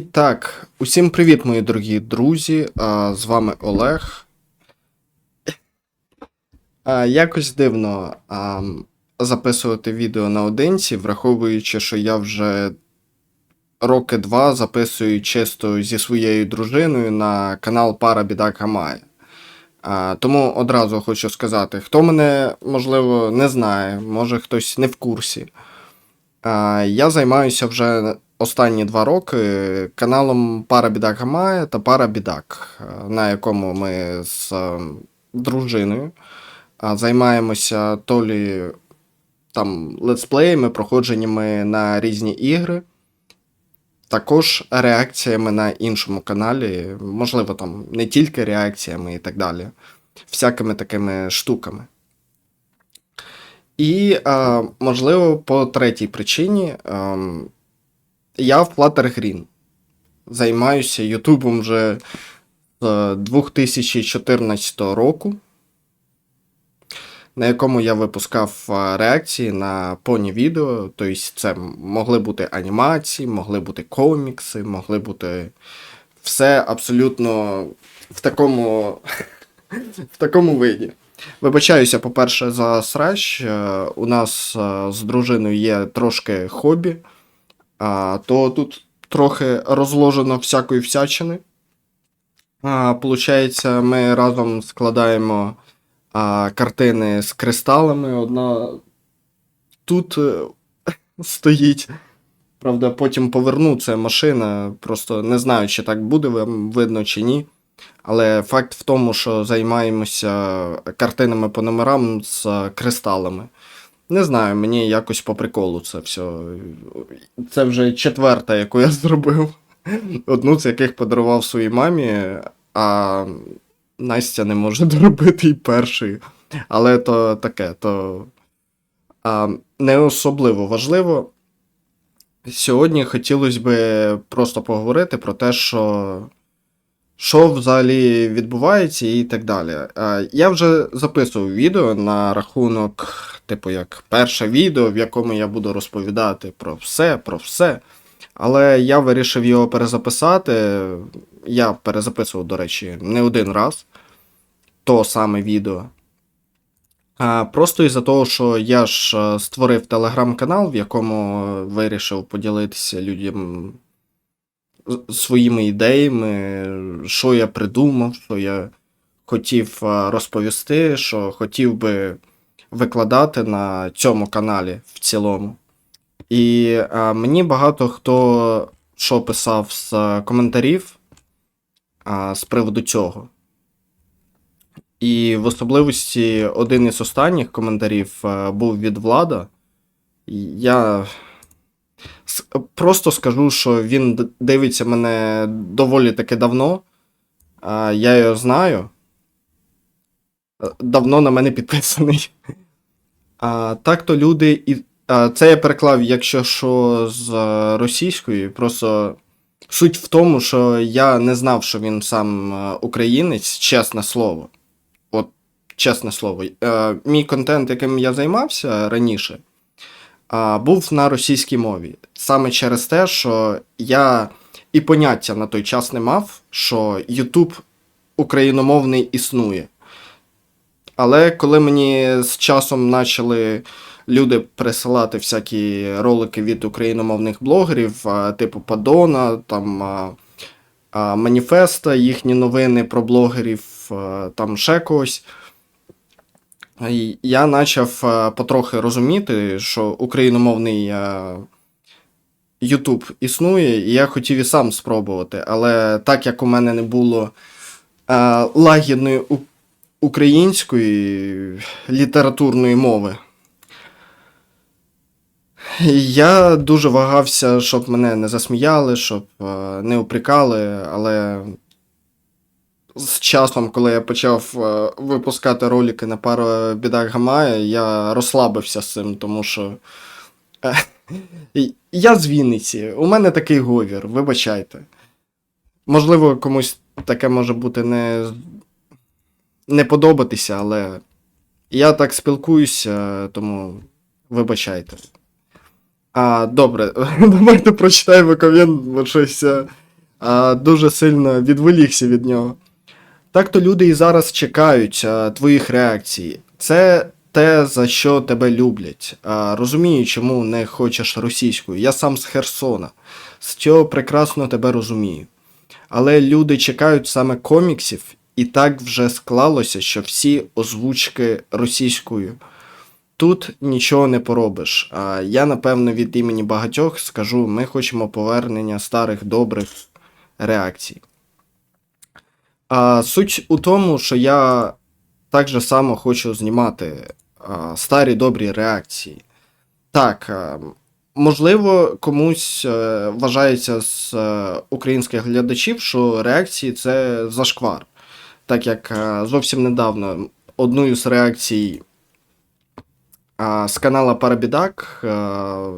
І так, усім привіт, мої дорогі друзі. А, з вами Олег. А, якось дивно а, записувати відео наодинці, враховуючи, що я вже роки два записую чисто зі своєю дружиною на канал Пара Біда Камає. А, тому одразу хочу сказати, хто мене, можливо, не знає, може хтось не в курсі. А, я займаюся вже останні два роки каналом Пара Бідак Гамає та Пара Бідак, на якому ми з е, дружиною займаємося то лі там летсплеями, проходженнями на різні ігри. Також реакціями на іншому каналі, можливо, там не тільки реакціями і так далі, всякими такими штуками. І, е, можливо, по третій причині е, я в Flutter Green. Займаюся Ютубом вже з 2014 року, на якому я випускав е, реакції на поні відео. Тобто, це могли бути анімації, могли бути комікси, могли бути все абсолютно в такому, в такому виді. Вибачаюся, по-перше, за срач. Е, У нас е, з дружиною є трошки хобі, то тут трохи розложено всякої всячини. Получається, ми разом складаємо картини з кристалами. Одна тут е, стоїть. Правда, потім поверну це машина. Просто не знаю, чи так буде вам видно чи ні. Але факт в тому, що займаємося картинами по номерам з кристалами. Не знаю, мені якось по приколу це все. Це вже четверта, яку я зробив. Одну з яких подарував своїй мамі, а Настя не може доробити і першої. Але то таке, то а, не особливо важливо. Сьогодні хотілося б просто поговорити про те, що що взагалі відбувається і так далі. Я вже записував відео на рахунок, типу, як перше відео, в якому я буду розповідати про все, про все. Але я вирішив його перезаписати. Я перезаписував, до речі, не один раз то саме відео. Просто із-за того, що я ж е, створив телеграм-канал, в якому вирішив поділитися людям своїми ідеями, що я придумав, що я хотів розповісти, що хотів би викладати на цьому каналі в цілому. І а, мені багато хто що писав з коментарів а, з приводу цього. І в особливості один із останніх коментарів а, був від Влада. Я просто скажу, що він дивиться мене доволі таки давно. Я його знаю. Давно на мене підписаний. Так то люди і це я переклав, якщо що з е, російської. Просто суть в тому, що я не знав, що він сам е, українець, чесне слово. От, чесне слово. Е, мій контент, яким я займався раніше, був на російській мові. Саме через те, що я і поняття на той час не мав, що YouTube україномовний існує. Але коли мені з часом почали люди присилати всякі ролики від україномовних блогерів, типу Падона, там Маніфеста, їхні новини про блогерів, там ще когось. Я почав потрохи розуміти, що україномовний YouTube існує, і я хотів і сам спробувати. Але так як у мене не було лагідної української літературної мови. Я дуже вагався, щоб мене не засміяли, щоб е, не упрекали, але з часом, коли я почав е, випускати ролики на пару бідах Гамая, я розслабився з цим, тому що е, я з Вінниці, у мене такий говір, вибачайте. Можливо, комусь таке може бути не, не подобатися, але я так спілкуюся, тому вибачайте. А, Добре, давайте прочитаємо комент, бо щось. е, а, дуже сильно відволікся від нього. Так то люди і зараз чекають а, твоїх реакцій. Це те, за що тебе люблять. А, розумію, чому не хочеш російською. Я сам з Херсона. З цього прекрасно тебе розумію. Але люди чекають саме коміксів, і так вже склалося, що всі озвучки російською. Тут нічого не поробиш. А я, напевно, від імені багатьох скажу: ми хочемо повернення старих добрих реакцій. А суть у тому, що я так же само хочу знімати а, старі добрі реакції. Так, а, можливо, комусь е, вважається з е, українських глядачів, що реакції це зашквар. Так як е, зовсім недавно одну з реакцій а, з канала Парабідак а,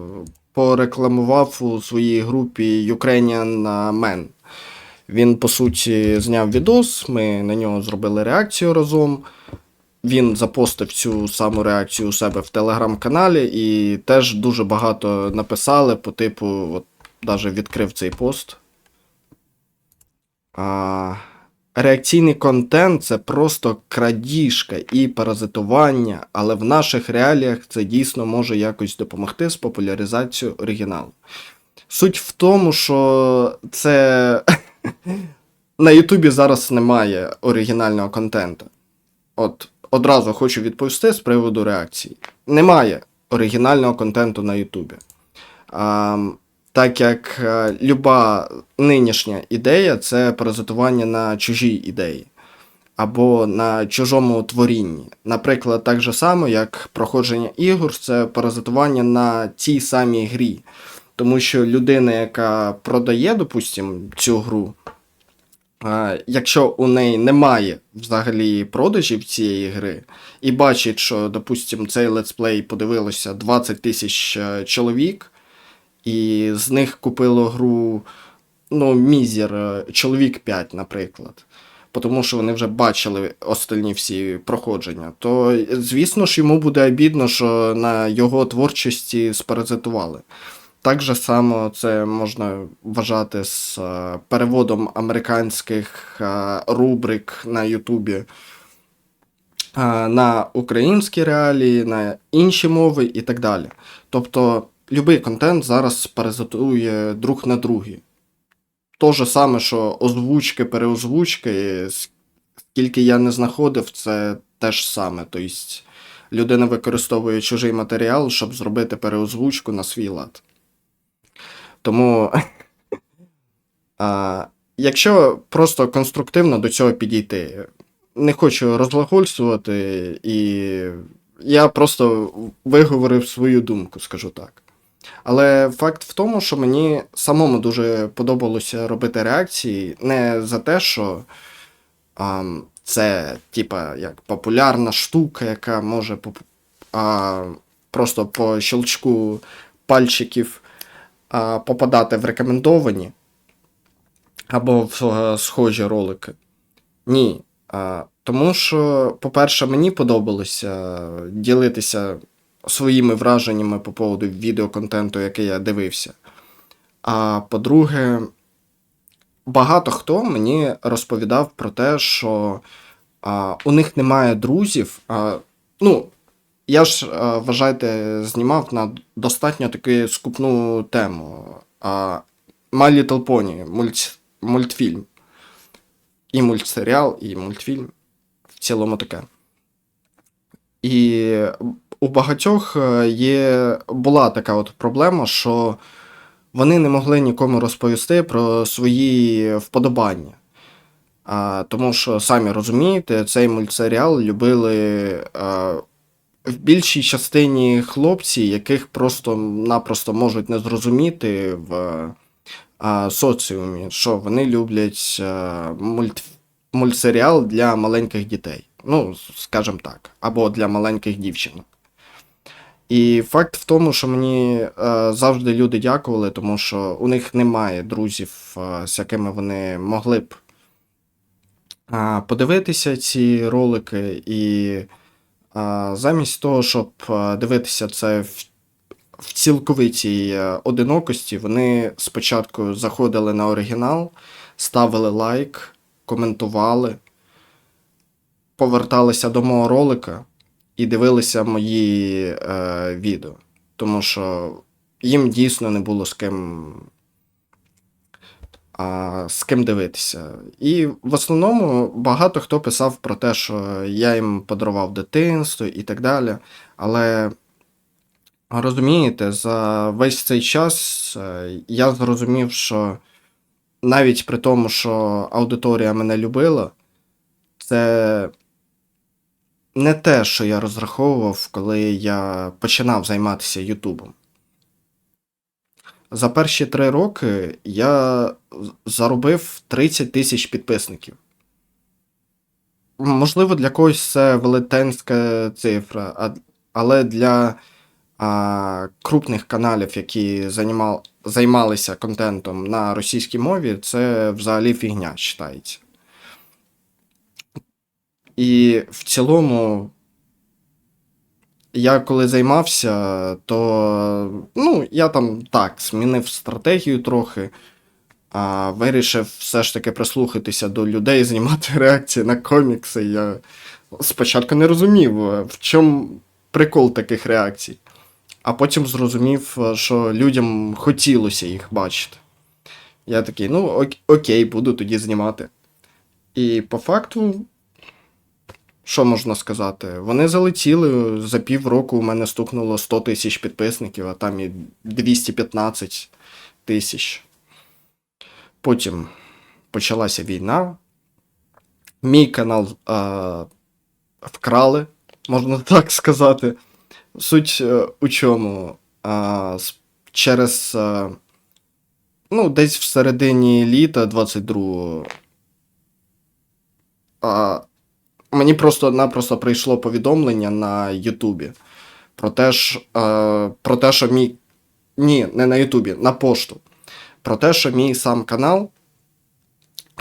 порекламував у своїй групі Ukrainian Man. Він, по суті, зняв відос, ми на нього зробили реакцію разом. Він запостив цю саму реакцію у себе в телеграм-каналі, і теж дуже багато написали по типу, от навіть відкрив цей пост. А, реакційний контент це просто крадіжка і паразитування, але в наших реаліях це дійсно може якось допомогти з популяризацією оригіналу. Суть в тому, що це на Ютубі зараз немає оригінального контенту. От одразу хочу відповісти з приводу реакції. Немає оригінального контенту на Ютубі. Так як е, люба нинішня ідея це паразитування на чужій ідеї або на чужому творінні. Наприклад, так же само, як проходження ігор, це паразитування на тій самій грі. Тому що людина, яка продає, допустимо, цю гру, якщо у неї немає взагалі продажів цієї гри, і бачить, що, допустимо, цей летсплей подивилося 20 тисяч е, чоловік, і з них купило гру, ну, мізер, чоловік 5, наприклад. Тому що вони вже бачили остальні всі проходження, то звісно ж йому буде обідно, що на його творчості спаразитували. Так же само це можна вважати з е, переводом американських е, рубрик на Ютубі е, на українські реалії, на інші мови і так далі. Тобто, будь-який контент зараз паразитує друг на другі. То же саме, що озвучки, переозвучки, скільки я не знаходив, це те ж саме. Тобто, людина використовує чужий матеріал, щоб зробити переозвучку на свій лад. Тому, а, якщо просто конструктивно до цього підійти, не хочу розглагольствувати, і я просто виговорив свою думку, скажу так. Але факт в тому, що мені самому дуже подобалося робити реакції не за те, що а, це, типа, як популярна штука, яка може а, просто по щелчку пальчиків попадати в рекомендовані або в е, схожі ролики. Ні. Тому що, по-перше, мені подобалося ділитися своїми враженнями по поводу відеоконтенту, який я дивився. А по-друге, багато хто мені розповідав про те, що у них немає друзів. Ну, я ж, а, вважайте, знімав на достатньо таки скупну тему. My Little Pony, мульт, мультфільм. І мультсеріал, і мультфільм. В цілому таке. І у багатьох е, є була така от проблема, що вони не могли нікому розповісти про свої вподобання. А, Тому що, самі розумієте, цей мультсеріал любили а, в більшій частині хлопці, яких просто-напросто можуть не зрозуміти в а, соціумі, що вони люблять а, мульт, мультсеріал для маленьких дітей. Ну, скажімо так, або для маленьких дівчинок. І факт в тому, що мені е, завжди люди дякували, тому що у них немає друзів, е, з якими вони могли б е, подивитися ці ролики, і е, замість того, щоб е, дивитися це в, в цілковитій е, одинокості. Вони спочатку заходили на оригінал, ставили лайк, коментували, поверталися до мого ролика і дивилися мої е, відео. Тому що їм дійсно не було з ким з ким дивитися. І в основному багато хто писав про те, що я їм подарував дитинство і так далі. Але розумієте, за весь цей час е, я зрозумів, що навіть при тому, що аудиторія мене любила, це не те, що я розраховував, коли я починав займатися Ютубом. За перші три роки я заробив 30 тисяч підписників. Можливо, для когось це велетенська цифра, але для а, крупних каналів, які займал, займалися контентом на російській мові, це взагалі фігня вважається. І в цілому я коли займався, то ну, я там так змінив стратегію трохи, а вирішив все ж таки прислухатися до людей, знімати реакції на комікси. Я спочатку не розумів, в чому прикол таких реакцій. А потім зрозумів, що людям хотілося їх бачити. Я такий, ну ок- окей, буду тоді знімати. І по факту що можна сказати? Вони залетіли за півроку. У мене стукнуло 100 тисяч підписників, а там і 215 тисяч. Потім почалася війна. Мій канал а, вкрали, можна так сказати. Суть е, у чому? А, через. а, ну, десь в середині літа 22-го. Мені просто-напросто прийшло повідомлення на Ютубі про те, ж, е, про те, що мій. Ні, не на Ютубі, на пошту. Про те, що мій сам канал.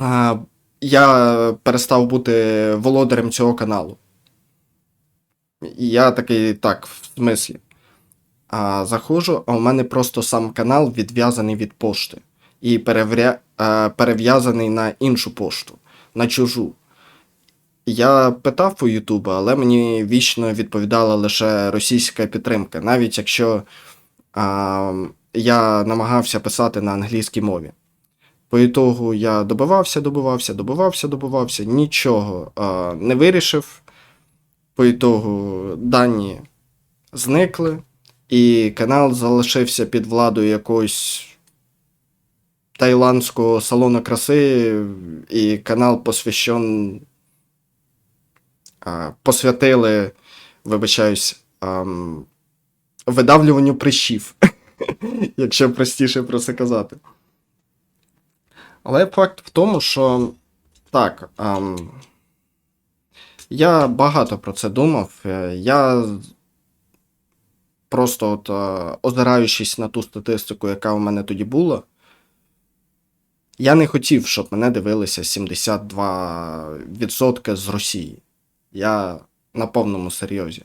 Е, я перестав бути володарем цього каналу. І я такий, так, в смислі. А, заходжу, а у мене просто сам канал відв'язаний від пошти. І е, перев'язаний на іншу пошту, на чужу. Я питав у Ютуба, але мені вічно відповідала лише російська підтримка, навіть якщо а, я намагався писати на англійській мові. По ітогу я добивався, добивався, добивався, добивався, нічого а, не вирішив. По ітогу дані зникли, і канал залишився під владою якогось таїландського салону краси, і канал посвящен посвятили, вибачаюсь, ам, видавлюванню прищів, якщо простіше про це казати. Але факт в тому, що так, ам, я багато про це думав. Е, Я просто, от, е, озираючись на ту статистику, яка у мене тоді була, я не хотів, щоб мене дивилися 72% з Росії. Я на повному серйозі.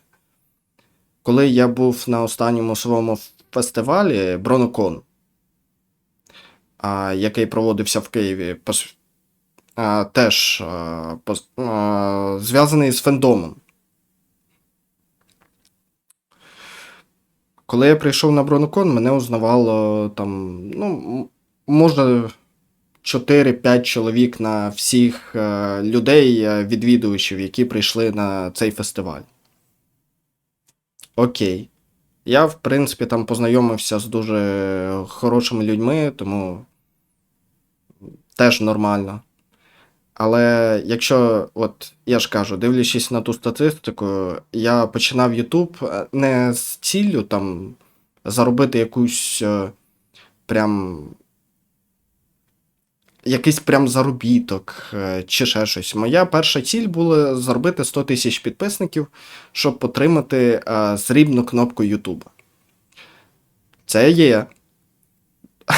Коли я був на останньому своєму фестивалі Бронокон, який проводився в Києві, пос- а, теж а, пос- а, зв'язаний з фендомом. Коли я прийшов на Бронокон, мене узнавало там, ну, м- може, 4-5 чоловік на всіх е, людей, е, відвідувачів, які прийшли на цей фестиваль. Окей. Я, в принципі, там познайомився з дуже хорошими людьми, тому теж нормально. Але якщо, от я ж кажу, дивлячись на ту статистику, я починав YouTube е, не з ціллю там заробити якусь прям якийсь прям заробіток е, чи ще щось. Моя перша ціль була заробити 100 тисяч підписників, щоб отримати е, срібну кнопку Ютуба. Це є.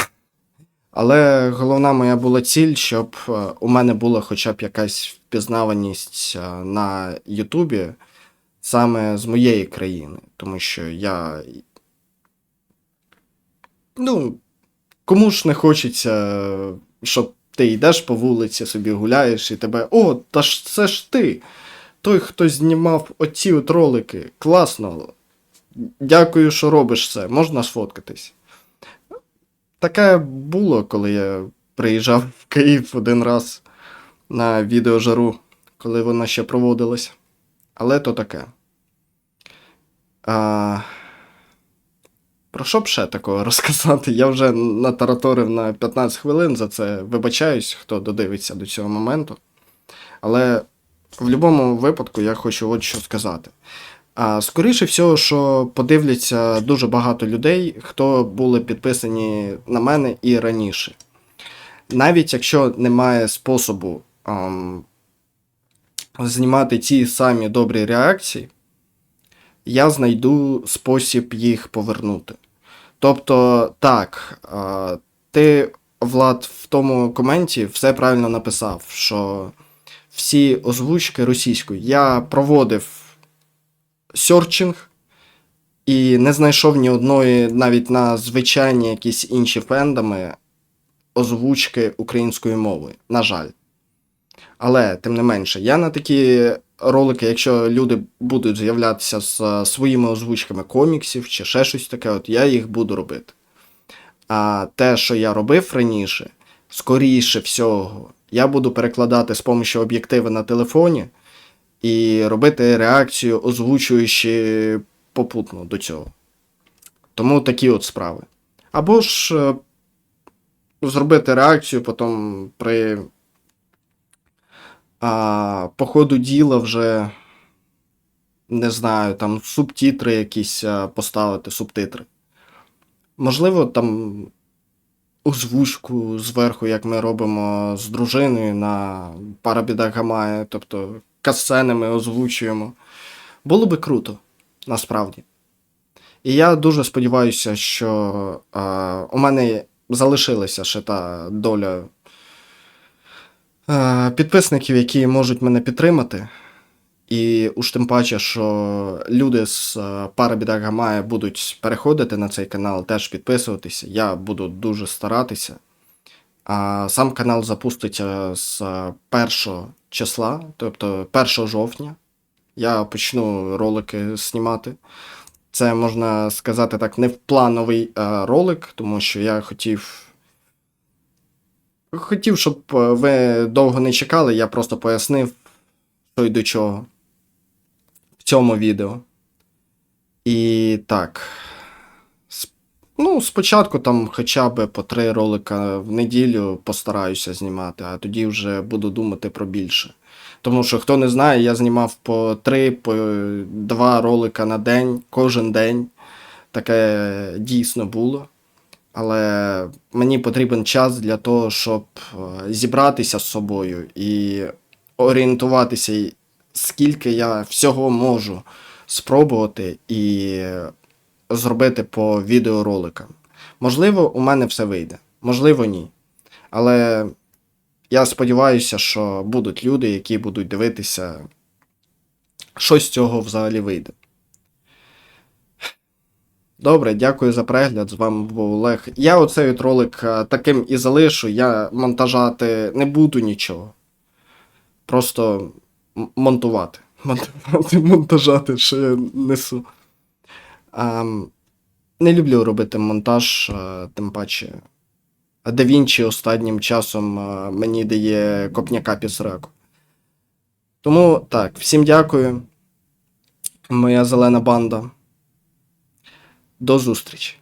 Але головна моя була ціль, щоб е, у мене була хоча б якась впізнаваність на Ютубі саме з моєї країни. Тому що я ну, кому ж не хочеться, щоб ти йдеш по вулиці, собі гуляєш і тебе. О, та ж це ж ти. Той, хто знімав оці от ролики. Класно. Дякую, що робиш це. Можна сфоткатись. Таке було, коли я приїжджав в Київ один раз на відеожару, коли вона ще проводилась. Але то таке. А... Про що б ще такого розказати? Я вже натараторив на 15 хвилин за це. Вибачаюсь, хто додивиться до цього моменту. Але в будь-якому випадку я хочу от що сказати. А, скоріше всього, що подивляться дуже багато людей, хто були підписані на мене і раніше. Навіть якщо немає способу ам, знімати ті самі добрі реакції, я знайду спосіб їх повернути. Тобто, так, ти, Влад, в тому коменті все правильно написав, що всі озвучки російською. Я проводив сьорчинг і не знайшов ні одної, навіть на звичайні якісь інші фендами, озвучки українською мовою. На жаль. Але, тим не менше, я на такі ролики, якщо люди будуть з'являтися з е, своїми озвучками коміксів чи ще щось таке, от я їх буду робити. А те, що я робив раніше, скоріше всього, я буду перекладати з допомогою об'єктива на телефоні і робити реакцію, озвучуючи попутно до цього. Тому такі от справи. Або ж е, зробити реакцію потім при а, по ходу діла вже не знаю, там субтитри якісь поставити, субтитри. Можливо, там озвучку зверху, як ми робимо з дружиною на Парабіда Гамає, тобто касцени ми озвучуємо. Було би круто, насправді. І я дуже сподіваюся, що а, у мене залишилася ще та доля підписників, які можуть мене підтримати. І уж тим паче, що люди з е, Парабіда Гамая будуть переходити на цей канал, теж підписуватися. Я буду дуже старатися. А сам канал запуститься з 1 числа, тобто 1 жовтня. Я почну ролики знімати. Це можна сказати так, не вплановий е, ролик, тому що я хотів. Хотів, щоб е, ви довго не чекали, я просто пояснив, що й до чого в цьому відео. І так. Ну, спочатку там хоча б по три ролика в неділю постараюся знімати, а тоді вже буду думати про більше. Тому що, хто не знає, я знімав по три, по два ролика на день, кожен день. Таке дійсно було. Але мені потрібен час для того, щоб е, зібратися з собою і орієнтуватися, скільки я всього можу спробувати і зробити по відеороликам. Можливо, у мене все вийде, можливо, ні. Але я сподіваюся, що будуть люди, які будуть дивитися, що з цього взагалі вийде. Добре, дякую за перегляд. З вами був Олег. Я оцей ролик е, таким і залишу. Я монтажати не буду нічого. Просто монтувати. Монтувати, монтажати, що я несу. Ем, не люблю робити монтаж, е, тим паче. Да Вінчі останнім часом е, мені дає копняка пісраку. Тому так, всім дякую. Моя зелена банда. До зустрічі.